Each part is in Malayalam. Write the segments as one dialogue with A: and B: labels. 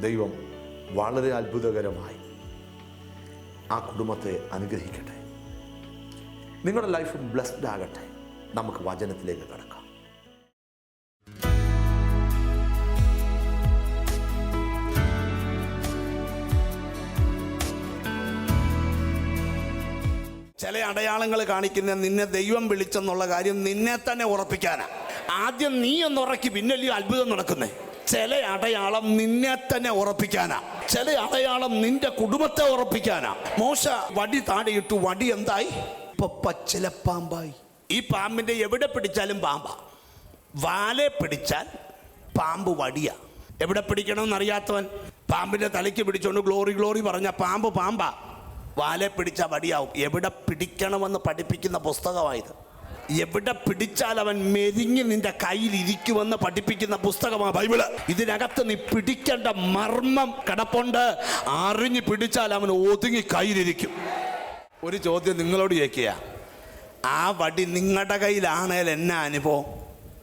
A: ദൈവം വളരെ അത്ഭുതകരമായി ആ കുടുംബത്തെ അനുഗ്രഹിക്കട്ടെ. നിങ്ങളുടെ ലൈഫ് ബ്ലെസ്ഡ് ആകട്ടെ. നമുക്ക് വചനത്തിലേക്ക് കടക്കാം.
B: ചില അടയാളങ്ങൾ കാണിക്കുന്ന നിന്നെ ദൈവം വിളിച്ചെന്നുള്ള കാര്യം നിന്നെ തന്നെ ഉറപ്പിക്കാനാ. ആദ്യം നീ ഒന്ന് ഉറക്കി പിന്നല്ലേ അത്ഭുതം നടക്കുന്നേ. ചില അടയാളം നിന്നെ തന്നെ ഉറപ്പിക്കാനാ. ചില അടയാളം നിന്റെ കുടുംബത്തെ ഉറപ്പിക്കാനാ. മോശ വടി താടിയിട്ടു വടി എന്തായി? പച്ചില പാമ്പായി. ഈ പാമ്പിന്റെ എവിടെ പിടിച്ചാലും പാമ്പാ. വാലെ പിടിച്ചാൽ പാമ്പ് വടിയാ. എവിടെ പിടിക്കണമെന്ന് അറിയാത്തവൻ പാമ്പിന്റെ തലയ്ക്ക് പിടിച്ചോണ്ട് ഗ്ലോറി ഗ്ലോറി പറഞ്ഞ പാമ്പ് പാമ്പാ. വാലെ പിടിച്ച വടിയാവും. എവിടെ പിടിക്കണമെന്ന് പഠിപ്പിക്കുന്ന പുസ്തകമായത്. എവിടെ പിടിച്ചാൽ അവൻ മെരിഞ്ഞ് നിന്റെ കയ്യിൽ ഇരിക്കുമെന്ന് പഠിപ്പിക്കുന്ന പുസ്തകമാണ് ബൈബിൾ. ഇതിനകത്ത് നീ പിടിക്കേണ്ട മർമ്മം കിടപ്പുണ്ട്. അറിഞ്ഞ് പിടിച്ചാൽ അവൻ ഒതുങ്ങി കയ്യിലിരിക്കും. ഒരു ചോദ്യം നിങ്ങളോട് ചോദിക്കുക. ആ വടി നിങ്ങളുടെ കയ്യിലാണേൽ എന്നാ അനുഭവം?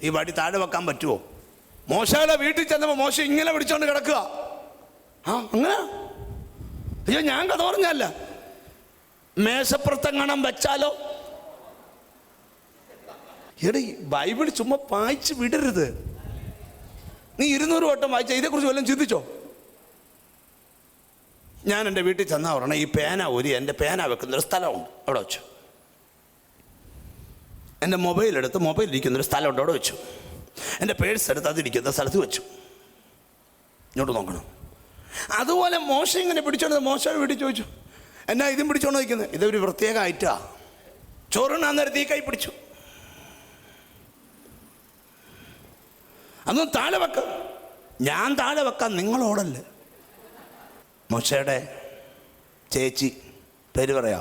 B: ഈ വടി താഴെ വെക്കാൻ പറ്റുമോ മോശയുടെ വീട്ടിൽ ചെന്നപ്പോൾ മോശ ഇങ്ങനെ പിടിച്ചോണ്ട് കിടക്കുക. ആ അങ്ങനെ? അയ്യോ ഞാൻ കഥ പറഞ്ഞല്ല. മേശപ്പുറത്തെങ്ങണം വെച്ചാലോ? എടീ ബൈബിൾ ചുമ്മാ വായിച്ച് വിടരുത്. നീ ഇരുന്നൂറ് വട്ടം വായിച്ച ഇതേക്കുറിച്ച് വല്ലതും ചിന്തിച്ചോ? ഞാൻ എന്റെ വീട്ടിൽ ചെന്നാൽ പറഞ്ഞ ഈ പേന ഒരു എന്റെ പേന വെക്കുന്നൊരു സ്ഥലമുണ്ട്. അവിടെ വെച്ചു. എന്റെ മൊബൈൽ എടുത്ത് മൊബൈൽ ഇരിക്കുന്നൊരു സ്ഥലമുണ്ട് അവിടെ വെച്ചു. എന്റെ പേഴ്സ് എടുത്ത് അതിരിക്കുന്ന സ്ഥലത്ത് വെച്ചു. ഇങ്ങോട്ട് നോക്കണം. അതുപോലെ മോശം ഇങ്ങനെ പിടിച്ചോണ്ട് മോശം വീട്ടിൽ ചോദിച്ചു എന്നാ ഇതും പിടിച്ചോണ്ട് നിൽക്കുന്നത് ഇതൊരു പ്രത്യേക ഐറ്റാ ചോറുണ്ണാൻ നേരത്തെ ഈ കൈ പിടിച്ചു. അതൊന്നും താഴെ വെക്ക. ഞാൻ താഴെ വെക്കാം നിങ്ങളോടല്ലേ? മോശയുടെ ചേച്ചി പേര് പറയാ.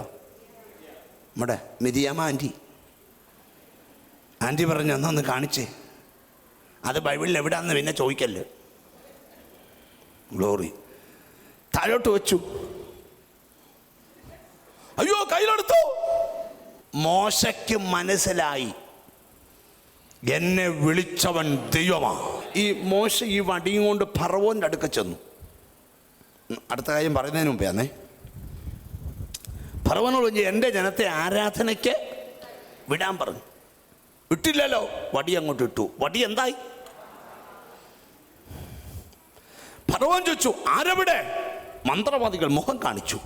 B: നമ്മുടെ മിതിയാമ ആന്റി. ആന്റി പറഞ്ഞു എന്നൊന്ന് കാണിച്ചേ. അത് ബൈബിളിൽ എവിടെയാണെന്ന് പിന്നെ ചോദിക്കല്ലേ. ഗ്ലോറി. താഴോട്ട് വെച്ചു. അയ്യോ കയ്യിലെടുത്തു. മോശയ്ക്ക് മനസ്സിലായി. എന്നെ വിളിച്ചവൻ ദൈവമാണ് ഈ മോശ ഈ വടിയും കൊണ്ട് ഫറവോന്റെ അടുക്ക ചെന്നു. അടുത്ത കാര്യം പറയുന്നതിന് മുമ്പേ ആണേ ഫറവനോട് എന്റെ ജനത്തെ ആരാധനയ്ക്ക് വിടാൻ പറഞ്ഞു. വിട്ടില്ലല്ലോ. വടി അങ്ങോട്ട് ഇട്ടു. വടി എന്തായി? ഫറവോൻ ചോദിച്ചു ആരവിടെ? മന്ത്രവാദികൾ മുഖം കാണിച്ചു.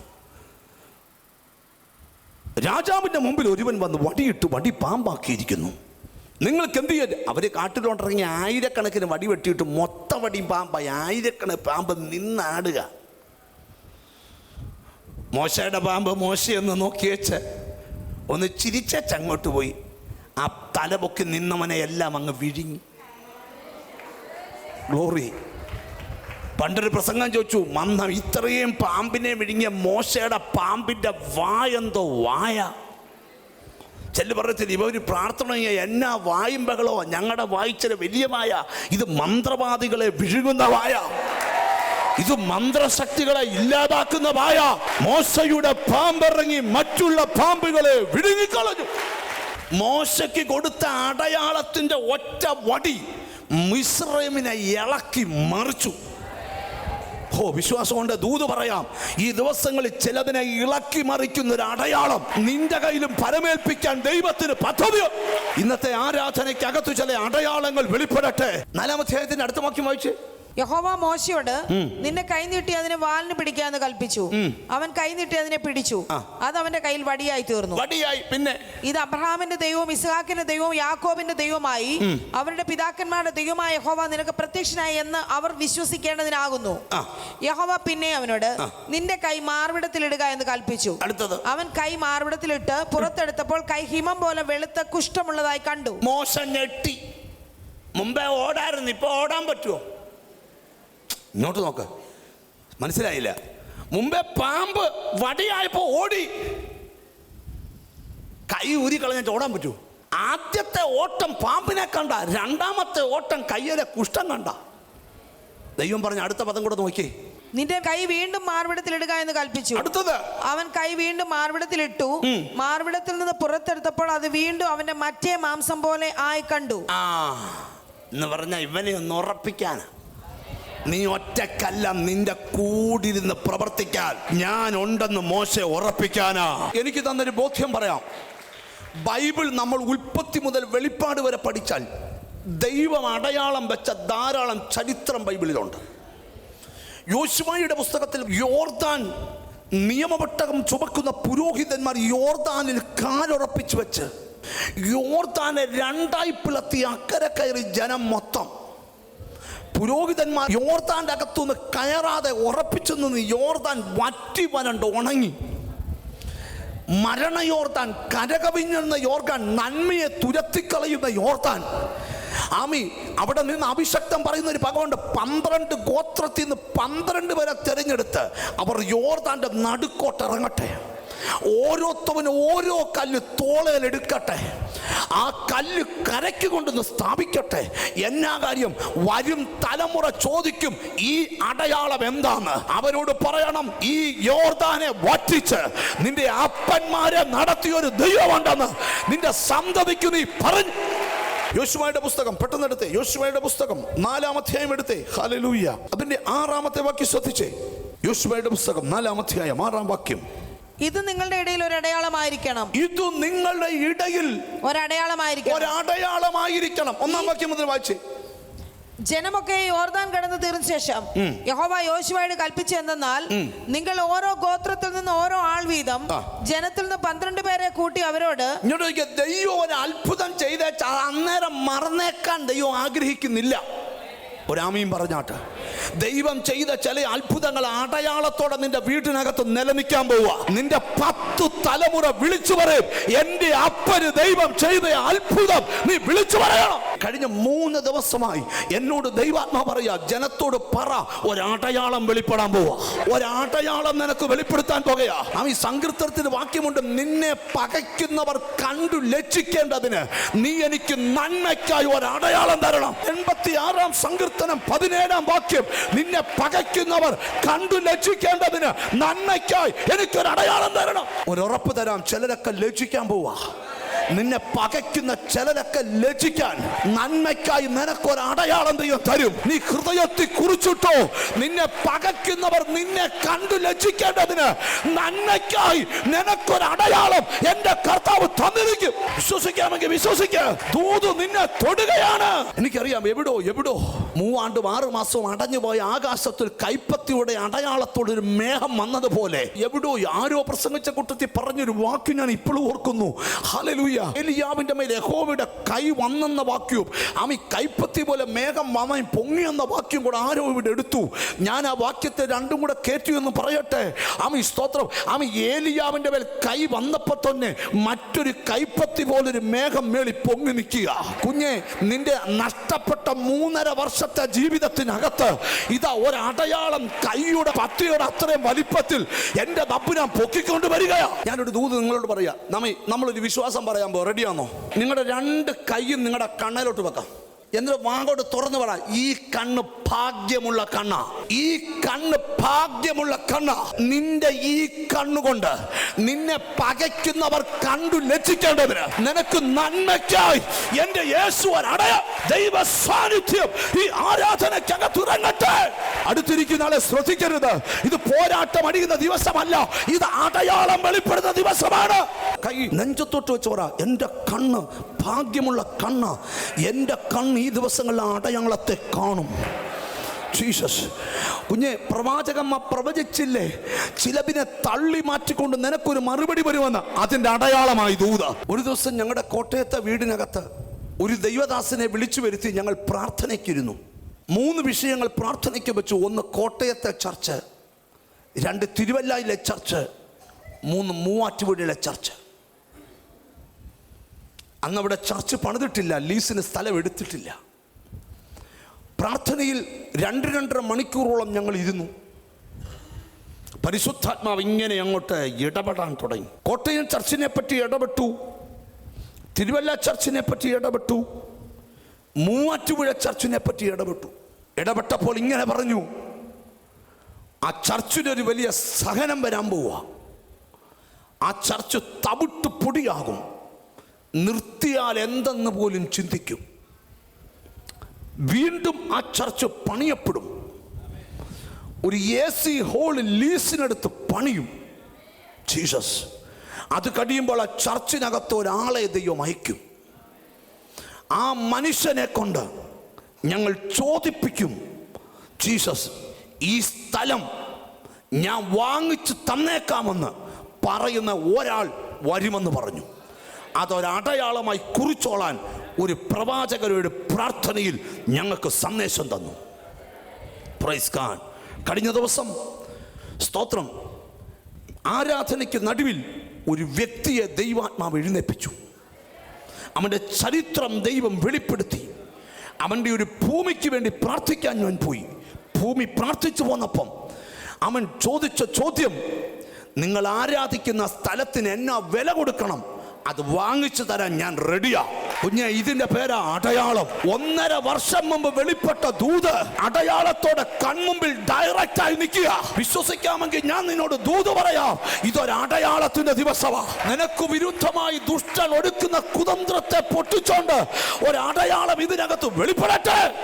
B: രാജാവിന്റെ മുമ്പിൽ ഒരുവൻ വന്ന് വടിയിട്ട് വടി പാമ്പാക്കിയിരിക്കുന്നു. നിങ്ങൾക്ക് എന്ത് ചെയ്യാൻ? അവർ കാട്ടിലോട്ടിറങ്ങി ആയിരക്കണക്കിന് വടി വെട്ടിയിട്ട് മൊത്ത വടി പാമ്പായി ആയിരക്കണക്കിന് പാമ്പ് നിന്നാടുക. മോശയുടെ പാമ്പ് മോശയെന്ന് നോക്കി വെച്ച് ഒന്ന് ചിരിച്ചങ്ങോട്ട് പോയി. ആ തലപൊക്കി നിന്നവനെ എല്ലാം അങ്ങ് വിഴുങ്ങി. ഗ്ലോറി പണ്ടൊരു പ്രസംഗം ചോദിച്ചു മന്ദം ഇത്രയും പാമ്പിനെ വിഴുങ്ങിയ മോശയുടെ പാമ്പിന്റെ വായെന്തോ വായ? ചെല്ലു പറഞ്ഞത് ഇവ ഒരു പ്രാർത്ഥന ചെയ്യാൻ എന്നാ വായും ബഹളോ ഞങ്ങളുടെ വായിച്ചത് വലിയ വായ ഇത് മന്ത്രവാദികളെ വിഴുകുന്ന വായ. ഇത് മന്ത്രശക്തികളെ ഇല്ലാതാക്കുന്ന വായ. മോശയുടെ പാമ്പിറങ്ങി മറ്റുള്ള പാമ്പുകളെ വിഴുങ്ങിക്കളഞ്ഞു. മോശയ്ക്ക് കൊടുത്ത അടയാളത്തിന്റെ ഒറ്റ വടി മിശ്രമിനെ ഇളക്കി മറിച്ചു. ഓ വിശ്വാസം കൊണ്ട് ദൂത് പറയാം. ഈ ദിവസങ്ങളിൽ ചിലതിനെ ഇളക്കി മറിക്കുന്ന ഒരു അടയാളം നിന്റെ കയ്യിലും പരമേൽപ്പിക്കാൻ ദൈവത്തിന് പദ്ധതി ഇന്നത്തെ ആരാധനയ്ക്കകത്തു ചില അടയാളങ്ങൾ വെളിപ്പെടട്ടെ. നാലാമധ്യായത്തിന്റെ അടുത്ത വാക്യം വായിച്ച്.
C: യഹോവ മോശയോട് നിന്നെ കൈ നീട്ടി അതിനെ വാലിന് പിടിക്കാന്ന് കൽപ്പിച്ചു. അവൻ കൈ നീട്ടി അതിനെ പിടിച്ചു. അത് അവന്റെ കയ്യിൽ വടിയായി തീർന്നു.
B: വടിയായി. പിന്നെ?
C: ഇത് അബ്രഹാമിന്റെ ദൈവവും ഇസ്ഹാക്കിന്റെ ദൈവവും യാക്കോബിന്റെ ദൈവമായി അവരുടെ പിതാക്കന്മാരുടെ ദൈവമായ യഹോവ നിനക്ക് പ്രത്യക്ഷനായി എന്ന് അവർ വിശ്വസിക്കേണ്ടതിനാകുന്നു. യഹോവ പിന്നെ അവനോട് നിന്റെ കൈ മാർവിടത്തിലിടുക എന്ന് കൽപ്പിച്ചു.
B: അടുത്തത്?
C: അവൻ കൈ മാർവിടത്തിലിട്ട് പുറത്തെടുത്തപ്പോൾ കൈ ഹിമം പോലെ വെളുത്ത കുഷ്ഠമുള്ളതായി കണ്ടു.
B: മോശം ഞെട്ടി. മുമ്പേ ഓടായിരുന്നു ഇപ്പൊ ഓടാൻ പറ്റുമോ ഇങ്ങോട്ട് നോക്ക്. മനസ്സിലായില്ല. മുമ്പേ പാമ്പ് വടിയായപ്പോ ഓടി. കൈ ഊരി കളഞ്ഞിട്ട് ഓടാൻ പറ്റൂ. ആദ്യത്തെ ഓട്ടം പാമ്പിനെ കണ്ട രണ്ടാമത്തെ ഓട്ടം കയ്യിലെ കുഷ്ഠം കണ്ട. ദൈവം പറഞ്ഞ അടുത്ത പദം കൂടെ നോക്കി
C: നിന്റെ കൈ വീണ്ടും മാർവിടത്തിലിടുക എന്ന് കൽപ്പിച്ചു.
B: അടുത്തത്.
C: അവൻ കൈ വീണ്ടും മാർവിടത്തിലിട്ടു മാർവിടത്തിൽ നിന്ന് പുറത്തെടുത്തപ്പോൾ അത് വീണ്ടും അവന്റെ മറ്റേ മാംസം പോലെ ആയി കണ്ടു.
B: ആ എന്ന് പറഞ്ഞ ഇവനെ ഒന്ന് ഉറപ്പിക്കാനാ. നീ ഒറ്റക്കല്ല നിന്റെ കൂടിരുന്ന് പ്രവർത്തിക്കാൻ. ഞാൻ ഉണ്ടെന്ന് മോശ ഉറപ്പിക്കാനാ. എനിക്ക് തന്നൊരു ബോധ്യം പറയാം. ബൈബിൾ നമ്മൾ ഉൽപ്പത്തി മുതൽ വെളിപ്പാട് വരെ പഠിച്ചാൽ ദൈവം അടയാളം വെച്ച ധാരാളം ചരിത്രം ബൈബിളിലുണ്ട്. യോശുവായുടെ പുസ്തകത്തിൽ യോർദാൻ നിയമപട്ടകം ചുമക്കുന്ന പുരോഹിതന്മാർ യോർദാനിൽ കാലുറപ്പിച്ചു വെച്ച് യോർദാനെ രണ്ടായി പിളത്തി അക്കരെ കയറി ജനം മൊത്തം. പുരോഹിതന്മാർ യോർദാന്റെ അകത്തുനിന്ന് കയറാതെ ഉറപ്പിച്ചു നിന്ന് യോർദാൻ വറ്റി വരണ്ട് ഉണങ്ങി. മരണയോർത്താൻ കരകവിഞ്ഞെന്ന യോർക്കാൻ നന്മയെ തുരത്തിക്കളയുന്ന യോർദാൻ. ആമി അവിടെ നിന്ന് അഭിഷക്തം പറയുന്ന ഒരു ഭഗവാന്റെ പന്ത്രണ്ട് ഗോത്രത്തിൽ നിന്ന് പന്ത്രണ്ട് പേരെ തിരഞ്ഞെടുത്ത് അവർ യോർദാന്റെ നടുക്കോട്ടിറങ്ങട്ടെ ഓരോരുത്തവനും ഓരോ കല്ല് തോളയിലെടുക്കട്ടെ ആ കല്ല് കരയ്ക്ക് കൊണ്ടുവന്ന് സ്ഥാപിക്കട്ടെ. എന്നാ കാര്യം? വരും തലമുറ ചോദിക്കും ഈ അടയാളം എന്താണ്? അവരോട് പറയണം ഈ യോർദാനെ വറ്റിച്ച് നിന്റെ അപ്പന്മാരെ നടത്തിയ ഒരു ദൈവമുണ്ടെന്ന്. നിന്റെ സന്തതിക്ക് നീ പറഞ്ഞു യോശുവയുടെ പുസ്തകം പെട്ടെന്ന് എടുത്തേ. യോശുവയുടെ പുസ്തകം നാലാം അധ്യായം എടുത്തേ. ഹല്ലേലൂയ അതിന്റെ ആറാമത്തെ വാക്യം ശ്രദ്ധിച്ചേ. യോശുവയുടെ പുസ്തകം നാലാം അധ്യായം ആറാം വാക്യം.
C: ഇത് നിങ്ങളുടെ ഇടയിൽ ഒരു അടയാളമായിരിക്കണം
B: ഇത് നിങ്ങളുടെ ഇടയിൽ
C: ഒരടയാളമായിരിക്കണം.
B: ഒരടയാളമായിരിക്കണം. ഒന്നാം വാക്യം മുതൽ വായിച്ചേ.
C: ജനമൊക്കെ യോർദാൻ കടന്നു തീർന്ന ശേഷം യഹോവ യോശുവായിട്ട് കൽപ്പിച്ചു എന്തെന്നാൽ നിങ്ങൾ ഓരോ ഗോത്രത്തിൽ നിന്ന് ഓരോ ആൾ വീതം ജനത്തിൽ നിന്ന് പന്ത്രണ്ട് പേരെ കൂട്ടി അവരോട്
B: ദൈവം ഒരു അത്ഭുതം ചെയ്ത അന്നേരം മറന്നേക്കാൻ ദൈവം ആഗ്രഹിക്കുന്നില്ല. ഒരാമയും പറഞ്ഞാട്ട്. ദൈവം ചെയ്ത ചില അത്ഭുതങ്ങൾ അടയാളത്തോടെ നിന്റെ വീട്ടിനകത്ത് നിലനിൽക്കാൻ പോവുക. നിന്റെ പത്ത് തലമുറ വിളിച്ചു പറയും എന്റെ അപ്പന് ദൈവം ചെയ്ത അത്ഭുതം നീ വിളിച്ചു പറയണം. കഴിഞ്ഞ മൂന്ന് ദിവസമായി എന്നോട് ദൈവാത്മ പറയാ ജനത്തോട് പറ ഒരാട്ടയാളം വെളിപ്പെടാൻ പോവാ. ഒരാട്ടയാളം നിനക്ക് വെളിപ്പെടുത്താൻ പോകയാ ആ ഈ സങ്കീർത്തനത്തിന് വാക്യമുണ്ട് നിന്നെ പകയ്ക്കുന്നവർ കണ്ടു ലക്ഷിക്കേണ്ടതിന് നീ എനിക്ക് നന്മയ്ക്കായി ഒരടയാളം തരണം. എൺപത്തി ആറാം സങ്കീർത്തനം പതിനേഴാം വാക്യം നിന്നെ പകയ്ക്കുന്നവർ കണ്ടു ലക്ഷിക്കേണ്ടതിന് നന്മയ്ക്കായി എനിക്കൊരു അടയാളം തരണം. ഒരു ഉറപ്പ് തരാം. ചിലരൊക്കെ ലജിക്കാൻ പോവാ. നിന്നെ പകയ്ക്കുന്ന ചിലരൊക്കെ ലജ്ജിക്കാൻ നന്മയ്ക്കായി നിനക്കൊരു അടയാളം ദൈവം തരും. നീ ഹൃദയത്തിൽ കുറിച്ചിട്ടോ. നിന്നെ പകയ്ക്കുന്നവർ നിന്നെ കണ്ടു ലജ്ജിക്കേണ്ടതിന് നന്മയ്ക്കായി നിനക്കൊരു അടയാളം എന്റെ കർത്താവ് തന്നിരിക്കും. വിശ്വസിക്കാമെങ്കിൽ വിശ്വസിക്ക. ദൂത് നിന്നെ തൊടുകയാണ്. എനിക്കറിയാം എവിടോ എവിടോ. മൂവാണ്ടും ആറു മാസവും അടഞ്ഞുപോയ ആകാശത്തിൽ കൈപ്പത്തിയുടെ അടയാളത്തോടെ ഒരു മേഘം വന്നതുപോലെ എവിടോ ആരോ പ്രസംഗിച്ച കൂട്ടത്തിൽ പറഞ്ഞൊരു വാക്ക് ഞാൻ ഇപ്പോഴും ഓർക്കുന്നു. ഹലലൂയ എലിയാവിന്റെ മേൽ യഹോവയുടെ കൈ വന്നെന്ന വാക്യവും ആമി കൈപ്പത്തി പോലെ മേഘം വന്നായി പൊങ്ങി എന്ന വാക്യം കൂടെ ആരോ ഇവിടെ എടുത്തു. ഞാൻ ആ വാക്യത്തെ രണ്ടും കൂടെ കയറ്റി എന്ന് പറയട്ടെ. ആമി സ്തോത്രം. ആമി ഏലിയാവിന്റെ മേൽ കൈ വന്നപ്പോ തന്നെ മറ്റൊരു കൈപ്പത്തി പോലൊരു മേഘം മേളി പൊങ്ങി നിൽക്കുക. കുഞ്ഞെ നിന്റെ നഷ്ടപ്പെട്ട മൂന്നര വർഷത്തെ ജീവിതത്തിനകത്ത് ഇതാ ഒരടയാളം കൈയുടെ പത്തിയുടെ അത്രയും വലിപ്പത്തിൽ എന്റെ ദപ്പ് ഞാൻ പൊക്കിക്കൊണ്ട് വരികയാ. ഞാനൊരു ദൂത് നിങ്ങളോട് പറയാ. നമ്മ നമ്മളൊരു വിശ്വാസം പറയാൻ പോ റെഡിയാണോ നിങ്ങളുടെ രണ്ട് കൈയും നിങ്ങളുടെ കണ്ണയിലോട്ട് വെക്കാം. എന്നിട്ട് വാങ്ങോട്ട് തുറന്നു പറ ഈ കണ്ണ് ഭാഗ്യമുള്ള കണ്ണ ഈ കണ്ണ് ഭാഗ്യമുള്ള കണ്ണ. നിന്റെ ഈ കണ്ണുകൊണ്ട് നിന്നെ പകയ്ക്കുന്നവർ കണ്ടു ലജ്ജിക്കേണ്ടതിന് നിനക്ക് നന്മയ്ക്കായി എന്റെ യേശു അടയ ദൈവ സാന്നിധ്യം ഈ ആരാധനയ്ക്കകത്ത് തുറങ്ങട്ടെ അടുത്തിരിക്കുന്ന ആളെ ശ്രദ്ധിക്കരുത്. ഇത് പോരാട്ടം അടിയുന്ന ദിവസമല്ല ഇത് അടയാളം വെളിപ്പെടുന്ന ദിവസമാണ്. കൈ നെഞ്ചത്തൊട്ട് വെച്ചോറ എന്റെ കണ്ണ് ഭാഗ്യമുള്ള കണ്ണ് എന്റെ കണ്ണ് ഈ ദിവസങ്ങളിൽ അടയാളത്തെ കാണും. ജീസസ് കുഞ്ഞെ പ്രവാചകമ്മ പ്രവചിച്ചില്ലേ? ചിലപിനെ തള്ളി മാറ്റിക്കൊണ്ട് നിനക്കൊരു മറുപടി വരുമെന്ന്. അതിന്റെ അടയാളമായി ദൂത. ഒരു ദിവസം ഞങ്ങളുടെ കോട്ടയത്തെ വീടിനകത്ത് ഒരു ദൈവദാസനെ വിളിച്ചു വരുത്തി ഞങ്ങൾ പ്രാർത്ഥനയ്ക്കിരുന്നു. മൂന്ന് വിഷയങ്ങൾ പ്രാർത്ഥനയ്ക്ക് വെച്ചു. ഒന്ന് കോട്ടയത്തെ ചർച്ച് രണ്ട് തിരുവല്ലയിലെ ചർച്ച് മൂന്ന് മൂവാറ്റുപുഴയിലെ ചർച്ച്. അന്ന് അവിടെ ചർച്ച് പണിതിട്ടില്ല ലീസിന് സ്ഥലം എടുത്തിട്ടില്ല. പ്രാർത്ഥനയിൽ രണ്ട് രണ്ടര മണിക്കൂറോളം ഞങ്ങൾ ഇരുന്നു. പരിശുദ്ധാത്മാവ് ഇങ്ങനെ അങ്ങോട്ട് ഇടപെടാൻ തുടങ്ങി. കോട്ടയം ചർച്ചിനെ പറ്റി ഇടപെട്ടു. തിരുവല്ല ചർച്ചിനെ പറ്റി ഇടപെട്ടു. മൂവാറ്റുപുഴ ചർച്ചിനെ പറ്റി ഇടപെട്ടു. ഇടപെട്ടപ്പോൾ ഇങ്ങനെ പറഞ്ഞു ആ ചർച്ചിനൊരു വലിയ സഹനം വരാൻ പോവുക ആ ചർച്ച് തവിട്ട് പൊടിയാകും. നിർത്തിയാൽ എന്തെന്ന് പോലും ചിന്തിക്കും. വീണ്ടും ആ ചർച്ച് പണിയപ്പെടും. ഒരു എ സി ഹോൾ ലീസിനടുത്ത് പണിയും. ജീസസ് അത് കഴിയുമ്പോൾ ആ ചർച്ചിനകത്ത് ഒരാളെ ദൈവം അയക്കും. ആ മനുഷ്യനെ കൊണ്ട് ഞങ്ങൾ ചോദിപ്പിക്കും ജീസസ് ഈ സ്ഥലം ഞാൻ വാങ്ങിച്ചു തന്നേക്കാമെന്ന് പറയുന്ന ഒരാൾ വരുമെന്ന് പറഞ്ഞു. അതൊരടയാളമായി കുറിച്ചോളാൻ ഒരു പ്രവാചകരുടെ പ്രാർത്ഥനയിൽ ഞങ്ങൾക്ക് സന്ദേശം തന്നു. പ്രൈസ് കാൺ കഴിഞ്ഞ ദിവസം സ്തോത്രം. ആരാധനയ്ക്ക് നടുവിൽ ഒരു വ്യക്തിയെ ദൈവാത്മാവ് എഴുന്നേപ്പിച്ചു. അവന്റെ ചരിത്രം ദൈവം വെളിപ്പെടുത്തി. അവന്റെ ഒരു ഭൂമിക്ക് വേണ്ടി പ്രാർത്ഥിക്കാൻ ഞാൻ പോയി. ഭൂമി പ്രാർത്ഥിച്ചു പോന്നപ്പം അവൻ ചോദിച്ച ചോദ്യം നിങ്ങൾ ആരാധിക്കുന്ന സ്ഥലത്തിന് എന്നാ വില കൊടുക്കണം? അത് വാങ്ങിച്ചു തരാൻ ഞാൻ റെഡിയാ കുഞ്ഞെ ഇതിന്റെ പേരാ അടയാളം. ഒന്നര വർഷം മുമ്പ് വെളിപ്പെട്ട ദൂത് അടയാളത്തോടെ കൺമുമ്പിൽ ഡയറക്റ്റ് ആയി നിൽക്കുക. വിശ്വസിക്കാമെങ്കിൽ ഞാൻ നിന്നോട് ദൂത് പറയാം. ഇതൊരു അടയാളത്തിന്റെ ദിവസമാ. നിനക്ക് വിരുദ്ധമായി ദുഷ്ടൻ ഒടുക്കുന്ന കുതന്ത്രത്തെ പൊട്ടിച്ചോണ്ട് ഒരു അടയാളം ഇതിനകത്ത് വെളിപ്പെടട്ടെ.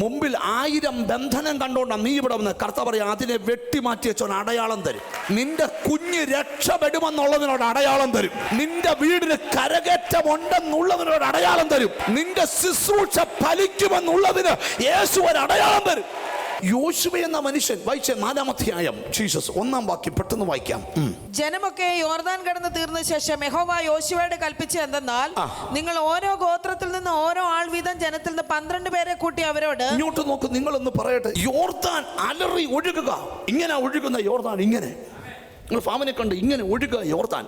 B: മുമ്പിൽ ആയിരം ബന്ധനം കണ്ടോണ്ട നീ ഇവിടെ വന്ന്. കർത്ത പറയാ അതിനെ വെട്ടിമാറ്റി വെച്ചോൻ അടയാളം തരും. നിന്റെ കുഞ്ഞ് രക്ഷപ്പെടുമെന്നുള്ളതിനോട് അടയാളം തരും. നിന്റെ വീടിന് കരകയറ്റമുണ്ടെന്നുള്ളതിനോട് അടയാളം തരും. നിന്റെ ശുശ്രൂഷ ഫലിക്കുമെന്നുള്ളതിന് യേശു ഒരു അടയാളം തരും. യോശുവ എന്ന മനുഷ്യൻ വായിച്ച നാലാമധ്യായം ജീസസ് ഒന്നാം വാക്യം പെട്ടെന്ന് വായിക്കാം.
C: ജനമൊക്കെ യോർദാൻ കടന്ന് തീർന്ന ശേഷം യഹോവ യോശുവയോട് കൽപ്പിച്ചു എന്തെന്നാൽ. നിങ്ങൾ ഓരോ ഗോത്രത്തിൽ നിന്ന് ഓരോ ആൾ വീതം ജനത്തിൽ നിന്ന് പന്ത്രണ്ട് പേരെ കൂട്ടി അവരോട്
B: ഇങ്ങോട്ട് നോക്ക് നിങ്ങളൊന്ന് പറയട്ടെ. യോർദാൻ അലറി ഒഴുകുക. ഇങ്ങനെ ഒഴുകുന്ന യോർദാൻ ഇങ്ങനെ. നിങ്ങൾ ഫാമിനെ കണ്ട് ഇങ്ങനെ ഒഴുകുക യോർദാൻ.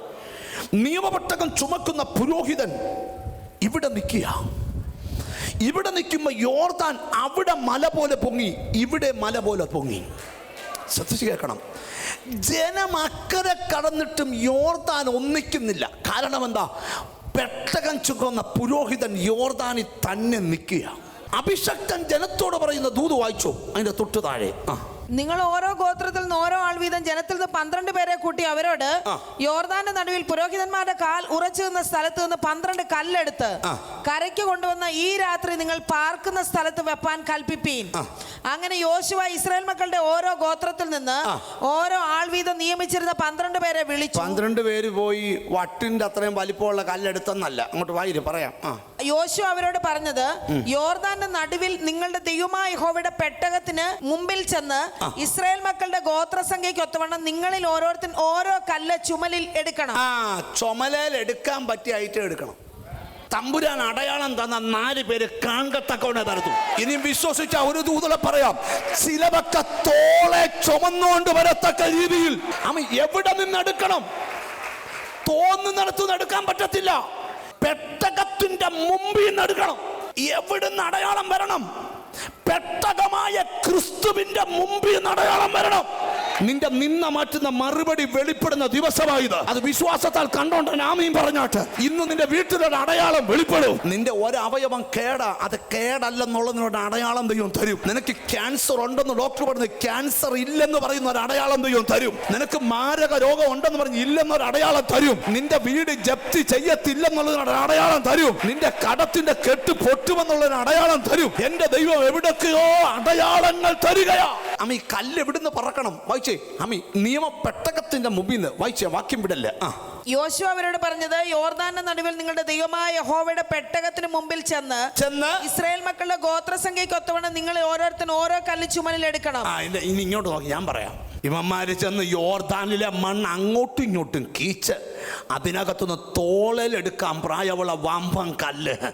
B: നിയമപട്ടകം ചുമക്കുന്ന പുരോഹിതൻ ഇവിടെ നിൽക്കുക. ഇവിടെ നിൽക്കുമ്പോൾ യോർദാൻ അവിടെ മല പോലെ പൊങ്ങി ഇവിടെ മല പോലെ പൊങ്ങി. ശ്രദ്ധിച്ച് കേൾക്കണം. ജനം അക്കരെ കടന്നിട്ടും യോർദാൻ ഒന്നിക്കുന്നില്ല. കാരണം എന്താ? പെട്ടകം ചുക്കുന്ന പുരോഹിതൻ യോർദാനിൽ തന്നെ നിൽക്കുക. അഭിഷക്തൻ ജനത്തോട് പറയുന്ന ദൂത് വായിച്ചു? അതിന്റെ തൊട്ട് താഴെ. ആ.
C: നിങ്ങൾ ഓരോ ഗോത്രത്തിൽ നിന്ന് ഓരോ ആൾ വീതം ജനത്തിൽ നിന്ന് പന്ത്രണ്ട് പേരെ കൂട്ടി അവരോട് യോർദാന്റെ നടുവിൽ പുരോഹിതന്മാരുടെ കാൽ ഉറച്ചു നിന്ന സ്ഥലത്ത് നിന്ന് പന്ത്രണ്ട് കല്ലെടുത്ത് കരയ്ക്ക് കൊണ്ടുവന്ന ഈ രാത്രി നിങ്ങൾ പാർക്കുന്ന സ്ഥലത്ത് വെപ്പാൻ കൽപ്പിപ്പീൻ. അങ്ങനെ യോശുവ ഇസ്രായേൽ മക്കളുടെ ഓരോ ഗോത്രത്തിൽ നിന്ന് ഓരോ ആൾ വീതം നിയമിച്ചിരുന്ന പന്ത്രണ്ട് പേരെ വിളിച്ചു.
B: പന്ത്രണ്ട് പേര് പോയി വട്ടിന്റെ അത്രയും വലിപ്പമുള്ള കല്ലെടുത്തെന്നല്ല. അങ്ങോട്ട് വായിര് പറയാം.
C: യോശു അവരോട് പറഞ്ഞത് യോർദാന്റെ നടുവിൽ നിങ്ങളുടെ ദൈവമായ ഹോവയുടെ പെട്ടകത്തിന് മുമ്പിൽ ചെന്ന് ഇസ്രായേൽ മക്കളുടെ ഗോത്രസംഖ്യയ്ക്ക് ഒത്തവണ്ണം നിങ്ങളിൽ ഓരോരുത്തൻ ഓരോ കല്ല് ചുമലിൽ എടുക്കണം.
B: ആ ചുമലയിൽ എടുക്കാൻ പറ്റിയ ഐറ്റം എടുക്കണം. തമ്പുരാൻ അടയാളം തന്ന നാല് പേര് കാൺകത്തക്കവണ തരത്തു ഇനി വിശ്വസിച്ച ഒരു ദൂതളെ പറയാം. ചിലവൊക്കെ തോളെ ചുമന്നുകൊണ്ട് വരത്തക്ക രീതിയിൽ. അമ്മ എവിടെ നിന്നെടുക്കണം തോന്നു തോന്നുന്നിടത്തുനിന്ന് എടുക്കാൻ പറ്റത്തില്ല. പെട്ടകത്തിന്റെ മുമ്പിൽ നിന്ന് എടുക്കണം. എവിടുന്ന് അടയാളം വരണം? പെട്ടകമായ ക്രിസ്തുവിന്റെ മുമ്പിൽ നടയാളം വരണം. നിന്റെ നിന്ന മാറ്റുന്ന മറുപടി വെളിപ്പെടുന്ന ദിവസമായത്. അത് വിശ്വാസത്താൽ കണ്ടോണ്ട് നാമീം പറഞ്ഞാട്ട്. ഇന്ന് നിന്റെ വീട്ടിലൊരു അടയാളം വെളിപ്പെടും. നിന്റെ ഒരവയവം കേടാ. അത് കേടല്ലെന്നുള്ളതിനോട് അടയാളം ദൈവം തരും. നിനക്ക് ക്യാൻസർ ഉണ്ടെന്ന് ഡോക്ടർ പറഞ്ഞു ക്യാൻസർ ഇല്ലെന്ന് പറയുന്ന ഒരു അടയാളം ദൈവം തരും. നിനക്ക് മാരക രോഗം ഉണ്ടെന്ന് പറഞ്ഞ് ഇല്ലെന്നൊരു അടയാളം തരും. നിന്റെ വീട് ജപ്തി ചെയ്യത്തില്ലെന്നുള്ളതിനൊരു അടയാളം തരും. നിന്റെ കടത്തിന്റെ കെട്ട് പൊട്ടുമെന്നുള്ളൊരു അടയാളം തരും. എന്റെ ദൈവം എവിടൊക്കെയോ അടയാളങ്ങൾ തരികയാ. അമ്മ ഈ കല്ല് എവിടുന്ന് പറക്കണം? വായിച്ചേ. അമ്മ നിയമ പെട്ടകത്തിന്റെ മുമ്പിൽ നിന്ന് വായിച്ചേ വാക്യം വിടല്ലേ? ആ.
C: യോശു അവരോട് പറഞ്ഞത് യോർദാന്റെ നടുവിൽ നിങ്ങളുടെ ദൈവമായ യഹോവയുടെ പെട്ടകത്തിന് മുമ്പിൽ ചെന്ന്
B: ചെന്ന്
C: ഇസ്രായേൽ മക്കളുടെ ഗോത്രസംഖ്യയ്ക്ക് ഒത്തവണ്ണം നിങ്ങൾ ഓരോരുത്തരും ഓരോ കല്ല് ചുമലിൽ എടുക്കണം.
B: ആ ഇനി ഇങ്ങോട്ട് നോക്കി ഞാൻ പറയാം. ഇവന്മാര് ചെന്ന് യോർദാനിലെ മണ്ണ് അങ്ങോട്ടും ഇങ്ങോട്ടും കീച്ച് അതിനകത്തുനിന്ന് തോളലെടുക്കാൻ പ്രായമുള്ള വമ്പൻ കല്ല്.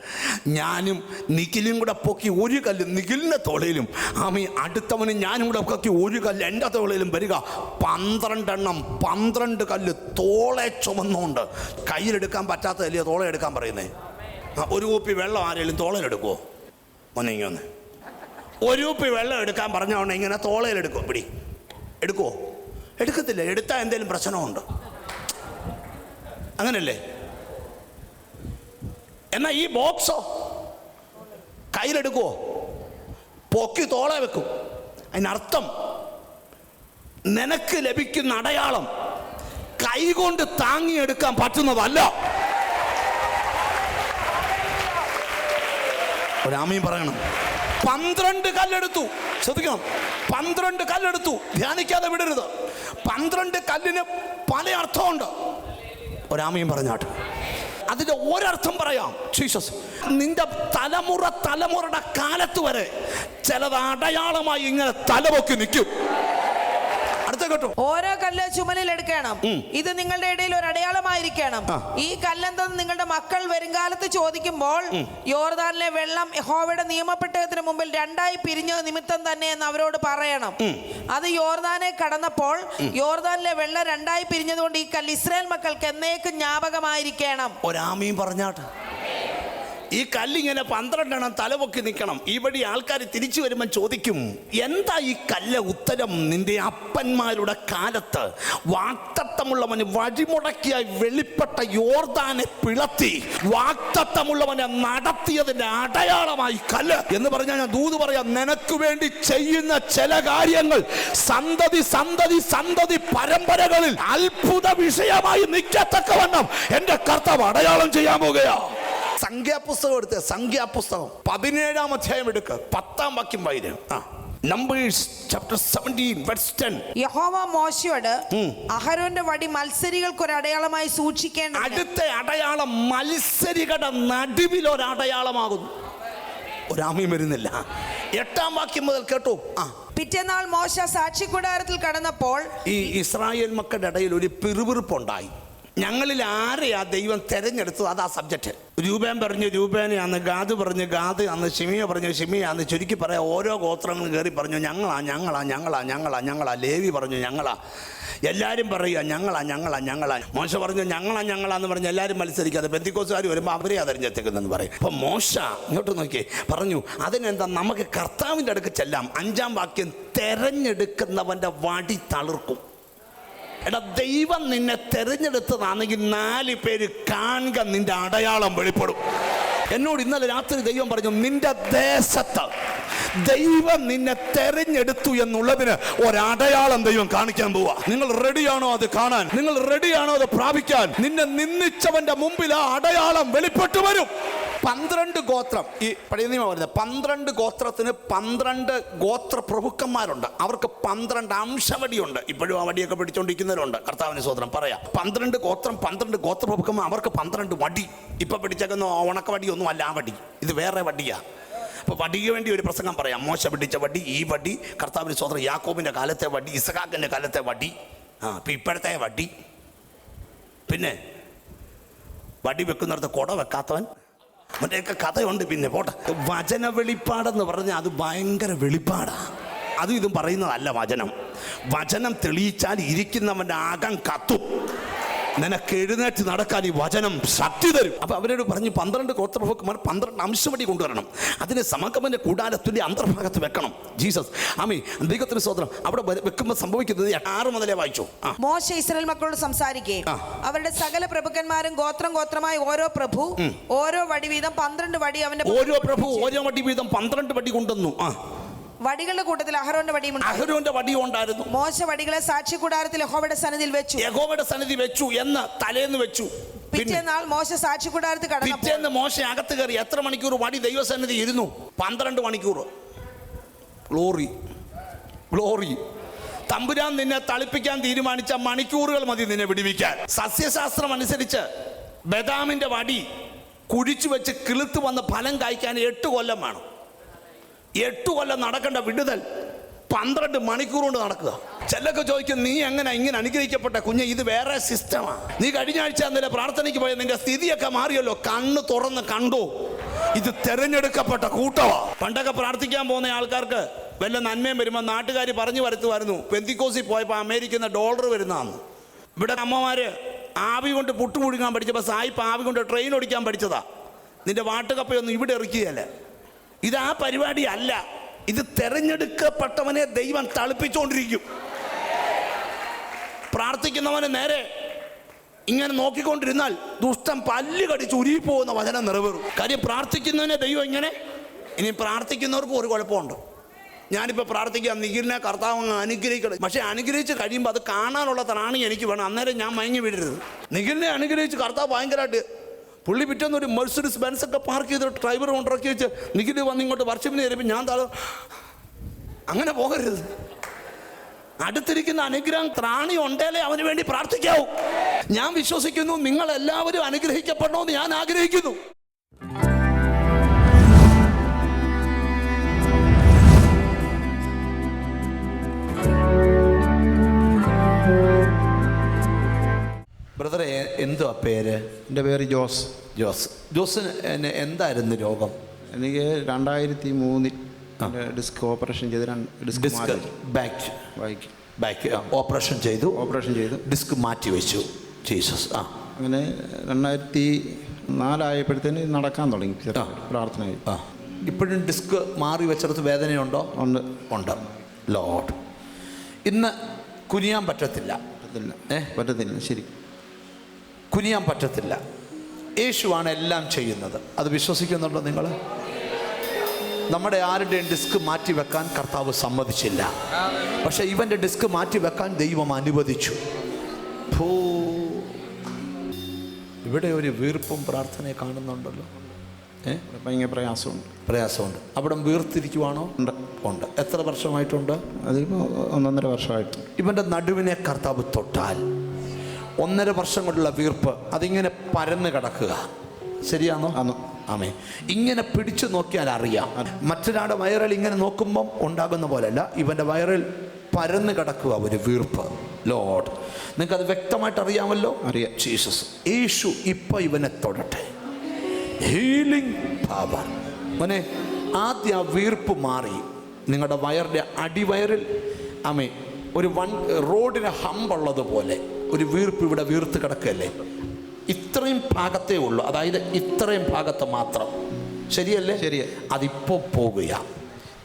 B: ഞാനും നിഖിലും കൂടെ പൊക്കി ഒരു കല്ല് നിഖിലിന്റെ തോളയിലും ആമി അടുത്തവനും ഞാനും കൂടെ പൊക്കി ഒരു കല്ല് എന്റെ തോളയിലും വരിക. പന്ത്രണ്ടെണ്ണം പന്ത്രണ്ട് കല്ല് തോളെ ചുമന്നുകൊണ്ട് കയ്യിലെടുക്കാൻ പറ്റാത്തതല്ലേ തോളെ എടുക്കാൻ പറയുന്നേ? ഒരു കുപ്പി വെള്ളം ആരെങ്കിലും തോളയിലെടുക്കുമോ ഒന്നിങ്ങനെ ഒന്ന് ഒരു കുപ്പി വെള്ളം എടുക്കാൻ പറഞ്ഞോണ്ട് ഇങ്ങനെ തോളയിലെടുക്കും പിടി. എടുക്കുമോ എടുക്കത്തില്ല. എടുത്താൽ എന്തെങ്കിലും പ്രശ്നമുണ്ട്? അങ്ങനല്ലേ? എന്നാൽ ഈ ബോക്സോ? കയ്യിലെടുക്കുമോ പൊക്കി തോളെ വെക്കും. അതിനർത്ഥം നിനക്ക് ലഭിക്കുന്ന അടയാളം കൈകൊണ്ട് താങ്ങിയെടുക്കാൻ പറ്റുന്നതല്ല. ഒരാമയും പറയണം. പന്ത്രണ്ട് കല്ലെടുത്തു. ശ്രദ്ധിക്കണം. പന്ത്രണ്ട് കല്ലെടുത്തു. ധ്യാനിക്കാതെ വിടരുത്. പന്ത്രണ്ട് കല്ലിന് പല അർത്ഥമുണ്ട്. ഒരാമയും പറഞ്ഞാട്ട്. അതിന്റെ ഒരർത്ഥം പറയാം. ജീസസ് നിന്റെ തലമുറ തലമുറയുടെ കാലത്ത് വരെ ചിലത് അടയാളമായി ഇങ്ങനെ തലപൊക്കി നിൽക്കും. കേട്ടോ
C: ഓരോ കല്ല് ചുമലിൽ എടുക്കണം. ഇത് നിങ്ങളുടെ ഇടയിൽ ഒരു അടയാളമായിരിക്കണം. ഈ കല്ലെന്തെന്ന് നിങ്ങളുടെ മക്കൾ വരുംകാലത്ത് ചോദിക്കുമ്പോൾ യോർദാനിലെ വെള്ളം യഹോവയുടെ നിയമപ്പെട്ടകത്തിന് മുമ്പിൽ രണ്ടായി പിരിഞ്ഞ നിമിത്തം തന്നെ എന്ന് അവരോട് പറയണം. അത് യോർദാനെ കടന്നപ്പോൾ യോർദാനിലെ വെള്ളം രണ്ടായി പിരിഞ്ഞതുകൊണ്ട് ഈ കല്ല് ഇസ്രായേൽ മക്കൾക്ക് എന്നേക്കും ജ്ഞാപകമായിരിക്കണം.
B: ഒരാമയും പറഞ്ഞാട്ട്. ഈ കല്ലിങ്ങനെ പന്ത്രണ്ടെണ്ണം തലപൊക്കി നിൽക്കണം. ഈ വഴി ആൾക്കാർ തിരിച്ചു വരുമ്പോൾ ചോദിക്കും എന്താ ഈ കല്ല് ഉത്തരം നിന്റെ അപ്പന്മാരുടെ കാലത്ത്? വാക്തത്വമുള്ളവന് വഴിമുടക്കിയായി വെളിപ്പെട്ട യോർദാനെ പിളത്തി വാക്തത്വമുള്ളവനെ നടത്തിയതിന്റെ അടയാളമായി കല്ല്. എന്ന് പറഞ്ഞാൽ ഞാൻ ദൂത് പറയാം നിനക്ക് വേണ്ടി ചെയ്യുന്ന ചില കാര്യങ്ങൾ സന്തതി സന്തതി സന്തതി പരമ്പരകളിൽ അത്ഭുത വിഷയമായി നിൽക്കത്തക്കവണ്ണം എന്റെ കർത്താവ് അടയാളം ചെയ്യാൻ പോകുകയാ സംഖ്യാപുസ്തകം എടുത്ത് സംഖ്യാപുസ്തകം പതിനേഴാം അധ്യായം എടുക്ക. പത്താം വാക്യം വായിരും. ആ. നമ്പേഴ്സ് ചാപ്റ്റർ സെവന്റീൻ വെർസ് 10
C: യഹോവ മോശയോട് അഹരോന്റെ വടി മത്സരികൾക്ക് ഒരു അടയാളമായി സൂക്ഷിക്കേണ്ട
B: അടുത്ത അടയാളം മത്സരികളുടെ നടുവിൽ ഒരു അടയാളമാകുന്നു. ഒരാമയും വരുന്നില്ല. എട്ടാം വാക്യം മുതൽ കേട്ടോ. ആ.
C: പിറ്റേന്നാൾ മോശ സാക്ഷിക്കൂടാരത്തിൽ കടന്നപ്പോൾ
B: ഈ ഇസ്രായേൽ മക്കളുടെ ഇടയിൽ ഒരു പിറുപിറുപ്പുണ്ടായി. ഞങ്ങളിൽ ആരെയാ ദൈവം തിരഞ്ഞെടുത്തത്? അതാ സബ്ജക്റ്റ് രൂപേൻ പറഞ്ഞു രൂപേനെയാന്ന് ഗാദ് പറഞ്ഞു ഗാദ് അന്ന് ഷിമിയ പറഞ്ഞു ഷിമിയാന്ന് ചുരുക്കി പറയാം. ഓരോ ഗോത്രങ്ങളും കയറി പറഞ്ഞു ഞങ്ങളാ ഞങ്ങളാ ഞങ്ങളാ ഞങ്ങളാ ഞങ്ങളാ. ലേവി പറഞ്ഞു ഞങ്ങളാ. എല്ലാവരും പറയുക ഞങ്ങളാ ഞങ്ങളാ ഞങ്ങളാ. മോശ പറഞ്ഞു ഞങ്ങളാ ഞങ്ങളാ എന്ന് പറഞ്ഞ് എല്ലാവരും മത്സരിക്കാതെ ബന്ധിക്കോസുകാർ വരുമ്പോൾ അവരെ തെരഞ്ഞെടുത്തേക്കുന്നെന്ന് പറയും. അപ്പം മോശ ഇങ്ങോട്ട് നോക്കി പറഞ്ഞു അതിനെന്താ നമുക്ക് കർത്താവിന്റെ അടുക്ക് ചെല്ലാം അഞ്ചാം വാക്യം തെരഞ്ഞെടുക്കുന്നവന്റെ വടി തളിർക്കും. എടാ ദൈവം നിന്നെ തെരഞ്ഞെടുത്തതാണെങ്കിൽ നാല് പേര് കാണുക നിന്റെ അടയാളം വെളിപ്പെടും. എന്നോട് ഇന്നലെ രാത്രി ദൈവം പറഞ്ഞു നിന്റെ ദേശത്ത് ദൈവം നിന്നെ തെരഞ്ഞെടുത്തു എന്നുള്ളതിന് ഒരടയാളം ദൈവം കാണിക്കാൻ പോവാ. നിങ്ങൾ റെഡിയാണോ അത് കാണാൻ? നിങ്ങൾ റെഡിയാണോ അത് പ്രാപിക്കാൻ? നിന്നെ നിന്നിച്ചവന്റെ മുമ്പിൽ ആ അടയാളം വെളിപ്പെട്ടു വരും. പന്ത്രണ്ട് ഗോത്രം. ഈ പഴയ നിയമം പറയുന്നത് പന്ത്രണ്ട് ഗോത്രത്തിന് പന്ത്രണ്ട് ഗോത്ര പ്രഭുക്കന്മാരുണ്ട്. അവർക്ക് പന്ത്രണ്ട് അംശവടിയുണ്ട്. ഇപ്പോഴും ആ വടിയൊക്കെ പിടിച്ചോണ്ടിരിക്കുന്നവരുണ്ട്. കർത്താവിന് സ്വതന്ത്രം പറയാം. പന്ത്രണ്ട് ഗോത്രം പന്ത്രണ്ട് ഗോത്ര പ്രഭുക്കന്മാർ അവർക്ക് പന്ത്രണ്ട് വടി. ഇപ്പൊ പിടിച്ചേക്കുന്ന ഉണക്ക വടിയൊന്നും അല്ല ആ വടി. ഇത് വേറെ വടിയാ. അപ്പൊ വടിക്ക് വേണ്ടി ഒരു പ്രസംഗം പറയാം. മോശ പിടിച്ച വടി ഈ വടി കർത്താവിന് സ്വതന്ത്രം യാക്കോബിന്റെ കാലത്തെ വടി ഇസഹാക്കിന്റെ കാലത്തെ വടി. ആ ഇപ്പൊ ഇപ്പോഴത്തെ വടി. പിന്നെ വടി വെക്കുന്നിടത്ത് കുട വെക്കാത്തവൻ അവന്റെയൊക്കെ കഥയുണ്ട് പിന്നെ പോട്ടെ. വചന വെളിപ്പാടെന്ന് പറഞ്ഞാൽ അത് ഭയങ്കര വെളിപ്പാടാണ് അതും ഇതും പറയുന്നതല്ല വചനം. വചനം തെളിയിച്ചാൽ ഇരിക്കുന്നവന്റെ ആകം കത്തും. നിനക്ക് എഴുന്നേറ്റ് നടക്കാൻ ഈ വചനം ശക്തി തരും. അപ്പൊ അവരോട് പറഞ്ഞു പന്ത്രണ്ട് ഗോത്രഭക്കുമാർ പന്ത്രണ്ട് അംശമടി കൊണ്ടുവരണം. അതിന് സമഗമന്റെ കൂടാരത്തിന്റെ അന്തർഭാഗത്ത് വെക്കണം. ജീസസ് ആമി ദൈവത്തിന് സ്വതന്ത്രം അവിടെ വെക്കുമ്പോൾ സംഭവിക്കുന്നത് ആറ് മുതലേ വായിച്ചു.
C: മോശ ഇസ്രായേൽ മക്കളോട് സംസാരിക്കുകയും അവരുടെ സകല പ്രഭുക്കന്മാരും ഗോത്രം ഗോത്രമായി ഓരോ പ്രഭു ഓരോ വടി വീതം പന്ത്രണ്ട് വടി അവന്റെ
B: ഓരോ പ്രഭു ഓരോ വടി വീതം പന്ത്രണ്ട് വടി കൊണ്ടുവന്നു. ആ.
C: വടികളുടെ കൂട്ടത്തിൽ അഹരോന്റെ വടിയും.
B: അഹരോന്റെ വടിയും ഉണ്ടായിരുന്നു.
C: മോശ വടികളെ സാക്ഷി കൂടാരത്തിൽ യഹോവയുടെ സന്നിധിയിൽ വെച്ചു.
B: യഹോവയുടെ സന്നിധി വെച്ചു എന്ന് തലേന്ന് വെച്ചു.
C: പിറ്റേന്നാൾ മോശ സാക്ഷി കൂടാരത്തിൽ കടന്നു
B: പിറ്റേന്ന് മോശ അകത്ത് കയറി എത്ര മണിക്കൂർ വടി ദൈവസന്നിധി ഇരുന്നു? പന്ത്രണ്ട് മണിക്കൂർ. ഗ്ലോറി ഗ്ലോറി തമ്പുരാൻ നിന്നെ തളിപ്പിക്കാൻ തീരുമാനിച്ച മണിക്കൂറുകൾ മതി നിന്നെ വിടിവിക്കാൻ. സസ്യശാസ്ത്രം അനുസരിച്ച് ബദാമിന്റെ വടി കുഴിച്ചു വെച്ച് കിളുത്ത് വന്ന് ഫലം കായ്ക്കാൻ എട്ട് കൊല്ലം വേണം. എട്ട് കൊല്ലം നടക്കേണ്ട വിടുതൽ പന്ത്രണ്ട് മണിക്കൂർ കൊണ്ട് നടക്കുക. ചെല്ലൊക്കെ ചോദിക്കും നീ എങ്ങനെ ഇങ്ങനെ അനുഗ്രഹിക്കപ്പെട്ട കുഞ്ഞ്? ഇത് വേറെ സിസ്റ്റമാണ് നീ കഴിഞ്ഞ ആഴ്ച എന്തെങ്കിലും പ്രാർത്ഥനയ്ക്ക് പോയ നിന്റെ സ്ഥിതിയൊക്കെ മാറിയല്ലോ. കണ്ണ് തുറന്ന് കണ്ടു. ഇത് തെരഞ്ഞെടുക്കപ്പെട്ട കൂട്ടമാ പണ്ടൊക്കെ പ്രാർത്ഥിക്കാൻ പോകുന്ന ആൾക്കാർക്ക് വല്ല നന്മയും വരുമ്പോൾ നാട്ടുകാർ പറഞ്ഞു വരുത്തുമായിരുന്നു. പെന്തിക്കോസിൽ പോയപ്പോൾ അമേരിക്കുന്ന ഡോളർ വരുന്നതാണ് ഇവിടെ അമ്മമാര് ആവി കൊണ്ട് പുട്ടുപുഴുങ്ങാൻ പഠിച്ചപ്പോൾ സായിപ്പ് ആവി കൊണ്ട് ട്രെയിൻ ഓടിക്കാൻ പഠിച്ചതാ. നിന്റെ വാട്ടുകപ്പയൊന്നും ഇവിടെ ഇറക്കിയല്ല ഇത് ആ പരിപാടി അല്ല. ഇത് തെരഞ്ഞെടുക്കപ്പെട്ടവനെ ദൈവം തളിപ്പിച്ചുകൊണ്ടിരിക്കും പ്രാർത്ഥിക്കുന്നവന് നേരെ ഇങ്ങനെ നോക്കിക്കൊണ്ടിരുന്നാൽ ദുഷ്ടം പല്ല് കടിച്ച് ഉരുകിപ്പോകുന്ന വചനം നിറവേറും. കാര്യം പ്രാർത്ഥിക്കുന്നവനെ ദൈവം ഇങ്ങനെ ഇനി പ്രാർത്ഥിക്കുന്നവർക്കും ഒരു കുഴപ്പമുണ്ട്. ഞാനിപ്പോൾ പ്രാർത്ഥിക്കാം നിഖിലിനെ കർത്താവ് അനുഗ്രഹിക്കണം പക്ഷേ അനുഗ്രഹിച്ച് കഴിയുമ്പോൾ അത് കാണാനുള്ള ത്രാണി എനിക്ക് വേണം. അന്നേരം ഞാൻ മയങ്ങി വിടരുത്. നിഖിലിനെ അനുഗ്രഹിച്ച് കർത്താവ് ഭയങ്കരമായിട്ട് പുള്ളി പിറ്റേന്ന് ഒരു മെഴ്സിഡിസ് ബെൻസ് ഒക്കെ പാർക്ക് ചെയ്ത് ഡ്രൈവർ കൊണ്ടിറക്കി വെച്ച് നിഖിൽ വന്ന് ഇങ്ങോട്ട് വർഷപ്പിന് തരുമ്പോൾ ഞാൻ താഴെ അങ്ങനെ പോകരുത്. അടുത്തിരിക്കുന്ന അനുഗ്രഹം ത്രാണി ഉണ്ടേലേ അവന് വേണ്ടി പ്രാർത്ഥിക്കാവൂ. ഞാൻ വിശ്വസിക്കുന്നു നിങ്ങൾ എല്ലാവരും അനുഗ്രഹിക്കപ്പെടണമെന്ന് ഞാൻ ആഗ്രഹിക്കുന്നു. ബ്രദറെ എന്തുവാ പേര്?
D: എന്റെ പേര് ജോസ്.
B: ജോസ്. ജോസിന് എന്നെ എന്തായിരുന്നു രോഗം?
D: എനിക്ക് രണ്ടായിരത്തി മൂന്നിൽ ഡിസ്ക് ഓപ്പറേഷൻ ചെയ്ത് disc
B: back.
D: Back.
B: Back operation ചെയ്തു.
D: ഓപ്പറേഷൻ ചെയ്തു.
B: ഡിസ്ക് മാറ്റി വെച്ചു. ജീസസ് ആ.
D: അങ്ങനെ രണ്ടായിരത്തി നാലായപ്പോഴത്തേന് നടക്കാൻ തുടങ്ങി. പ്രാർത്ഥന
B: ആ. ഇപ്പോഴും ഡിസ്ക് മാറി വെച്ചിടത്ത് വേദനയുണ്ടോ?
D: ഉണ്ട്.
B: ഉണ്ട്. ലോഡ്. ഇന്ന് കുനിയാൻ പറ്റത്തില്ല.
D: പറ്റത്തില്ല.
B: ഏ?
D: പറ്റത്തില്ല. ശരി.
B: കുനിയാൻ പറ്റത്തില്ല. യേശുവാണ് എല്ലാം ചെയ്യുന്നത്. അത് വിശ്വസിക്കുന്നുണ്ടോ നിങ്ങൾ നമ്മുടെ ആരുടെയും ഡിസ്ക് മാറ്റി വെക്കാൻ കർത്താവ് സമ്മതിച്ചില്ല. പക്ഷെ ഇവന്റെ ഡിസ്ക് മാറ്റി വെക്കാൻ ദൈവം അനുവദിച്ചു. ഭൂ. ഇവിടെ ഒരു വീർപ്പും പ്രാർത്ഥനയെ കാണുന്നുണ്ടല്ലോ.
D: ഭയങ്കര പ്രയാസമുണ്ട്.
B: പ്രയാസമുണ്ട്. അവിടെ വീർത്തിരിക്കുവാണോ?
D: ഉണ്ട്.
B: ഉണ്ട്. എത്ര വർഷമായിട്ടുണ്ട്?
D: അതിപ്പോൾ ഒന്നൊന്നര വർഷമായിട്ടുണ്ട്
B: ഇവന്റെ നടുവിനെ കർത്താവ് തൊട്ടാൽ. ഒന്നര വർഷം കൊണ്ടുള്ള വീർപ്പ് അതിങ്ങനെ പരന്ന് കിടക്കുക. ശരിയാണോ?
D: ആണോ.
B: ആമേ. ഇങ്ങനെ പിടിച്ചു നോക്കിയാൽ അറിയാം. മറ്റൊരാളുടെ വയറിൽ ഇങ്ങനെ നോക്കുമ്പം ഉണ്ടാകുന്ന പോലെയല്ല ഇവന്റെ വയറിൽ പരന്ന് കിടക്കുക ഒരു വീർപ്പ്. ലോഡ്. നിങ്ങൾക്ക് അത് വ്യക്തമായിട്ട് അറിയാമല്ലോ?
D: അറിയാം.
B: ജീസസ്. യേശു ഇപ്പം ഇവനെ തൊടട്ടെ. Healing power. മോനെ ആദ്യം ആ വീർപ്പ് മാറി. നിങ്ങളുടെ വയറിന്റെ അടിവയറിൽ ആമേ ഒരു വൺ റോഡിന് ഹമ്പുള്ളതുപോലെ ഒരു വീർപ്പ് ഇവിടെ വീർത്ത് കിടക്കുകയല്ലേ? ഇത്രയും ഭാഗത്തേ ഉള്ളൂ. അതായത് ഇത്രയും ഭാഗത്ത് മാത്രം. ശരിയല്ലേ?
D: ശരി
B: അതിപ്പോ പോകുക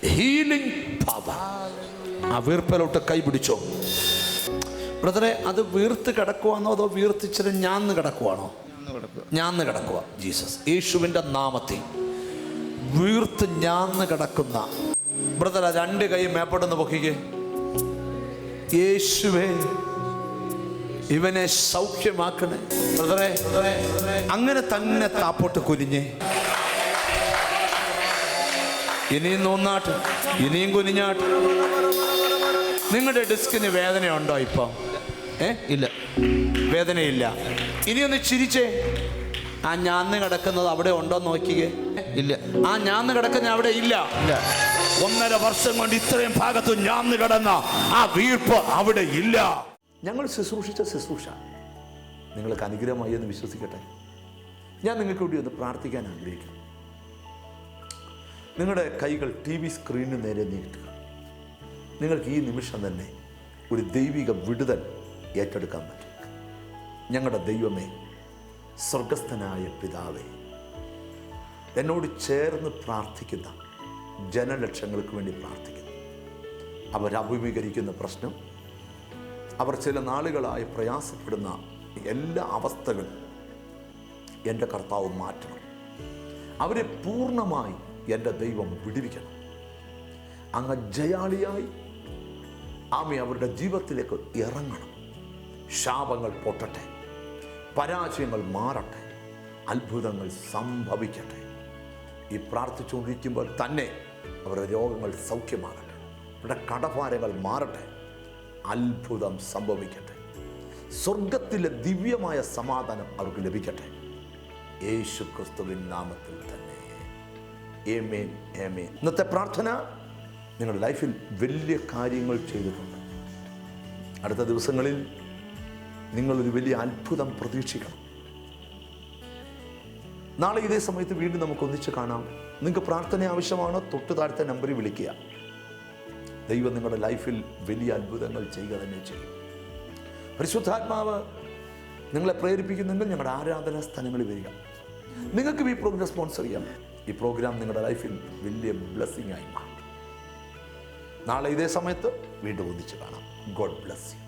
B: ഹീലിംഗ് പവർ ആ വീർപ്പിലോട്ട് കൈ പിടിച്ചോ. ബ്രദറെ അത് വീർത്ത് കിടക്കുവാണോ അതോ വീർത്തിച്ചിട്ട് ഞാന്ന് കിടക്കുവാണോ?
D: ഞാൻ കിടക്കുക.
B: ഞാന്ന് കിടക്കുക. ജീസസ് യേശുവിന്റെ നാമത്തിൽ വീർത്ത് ഞാന്ന് കിടക്കുന്ന. ബ്രദർ രണ്ട് കൈ മേപ്പെടുന്ന പൊക്കിക്കേ. യേശുവേ ഇവനെ സൗഖ്യമാക്കണേ. ബ്രദറെ അങ്ങനെ തന്നെ താപ്പോട്ട് കുനിഞ്ഞേ. ഇനിയും നോന്നാട്ട് ഇനിയും കുനിഞ്ഞാട്ട്. നിങ്ങളുടെ ഡിസ്കിന് വേദനയുണ്ടോ ഇപ്പം? ഏ?
D: ഇല്ല.
B: വേദനയില്ല. ഇനിയൊന്ന് ചിരിച്ചേ. ആ ഞാന്ന് കിടക്കുന്നത് അവിടെ ഉണ്ടോ നോക്കിയേ
D: ഇല്ല.
B: ആ ഞാന്ന് കിടക്കുന്ന അവിടെ ഇല്ല.
D: ഇല്ല.
E: ഒന്നര വർഷം കൊണ്ട് ഇത്രയും ഭാഗത്ത് ഞാൻ കിടന്ന ആ വീർപ്പ് അവിടെ ഇല്ല.
B: ഞങ്ങൾ ശുശ്രൂഷിച്ച ശുശ്രൂഷ. നിങ്ങൾക്ക് അനുഗ്രഹമായി എന്ന് വിശ്വസിക്കട്ടെ. ഞാൻ നിങ്ങൾക്ക് വേണ്ടി ഒന്ന് പ്രാർത്ഥിക്കാൻ ആഗ്രഹിക്കുന്നു. നിങ്ങളുടെ കൈകൾ ടി വി സ്ക്രീനിന് നേരെ നീട്ടുക. നിങ്ങൾക്ക് ഈ നിമിഷം തന്നെ ഒരു ദൈവിക വിടുതൽ ഏറ്റെടുക്കാൻ പറ്റും. ഞങ്ങളുടെ ദൈവമേ സ്വർഗസ്ഥനായ പിതാവേ എന്നോട് ചേർന്ന് പ്രാർത്ഥിക്കുന്ന ജനലക്ഷങ്ങൾക്ക് വേണ്ടി പ്രാർത്ഥിക്കുന്നു. അവരഭിമുഖീകരിക്കുന്ന പ്രശ്നം അവർ ചില നാളുകളായി പ്രയാസപ്പെടുന്ന എല്ലാ അവസ്ഥകളും എന്റെ കർത്താവ് മാറ്റണം. അവരെ പൂർണമായി എന്റെ ദൈവം വിടിവിക്കണം. അങ്ങ് ജയാളിയായി ആമി അവരുടെ ജീവിതത്തിലേക്ക് ഇറങ്ങണം. ശാപങ്ങൾ പൊട്ടട്ടെ. പരാജയങ്ങൾ മാറട്ടെ. അത്ഭുതങ്ങൾ സംഭവിക്കട്ടെ. ഈ പ്രാർത്ഥിച്ചുകൊണ്ടിരിക്കുമ്പോൾ തന്നെ അവരുടെ രോഗങ്ങൾ സൗഖ്യമാകട്ടെ. അവരുടെ കടഭാരങ്ങൾ മാറട്ടെ. അത്ഭുതം സംഭവിക്കട്ടെ. സ്വർഗത്തിലെ ദിവ്യമായ സമാധാനം അവർക്ക് ലഭിക്കട്ടെ. യേശു ക്രിസ്തുവിൻ നാമത്തിൽ തന്നെ. ഇന്നത്തെ പ്രാർത്ഥന നിങ്ങളുടെ ലൈഫിൽ വലിയ കാര്യങ്ങൾ ചെയ്തിട്ടുണ്ട്. അടുത്ത ദിവസങ്ങളിൽ നിങ്ങളൊരു വലിയ അത്ഭുതം പ്രതീക്ഷിക്കണം. നാളെ ഇതേ സമയത്ത് വീണ്ടും നമുക്ക് ഒന്നിച്ച് കാണാം. നിങ്ങൾക്ക് പ്രാർത്ഥന ആവശ്യമാണോ? തൊട്ട് താഴത്തെ നമ്പറിൽ വിളിക്കുക. ദൈവം നിങ്ങളുടെ ലൈഫിൽ വലിയ അത്ഭുതങ്ങൾ ചെയ്യുക തന്നെ ചെയ്യും. പരിശുദ്ധാത്മാവ് നിങ്ങളെ പ്രേരിപ്പിക്കുന്നെങ്കിൽ ഞങ്ങളുടെ ആരാധനാ സ്ഥലങ്ങളിൽ വരിക. നിങ്ങൾക്ക് ഈ പ്രോഗ്രാം സ്പോൺസർ ചെയ്യാം. ഈ പ്രോഗ്രാം നിങ്ങളുടെ ലൈഫിൽ വലിയ ബ്ലെസ്സിങ് ആയി മാറും. നാളെ ഇതേ സമയത്ത് വീണ്ടും ഒന്നിച്ച് കാണാം. God bless you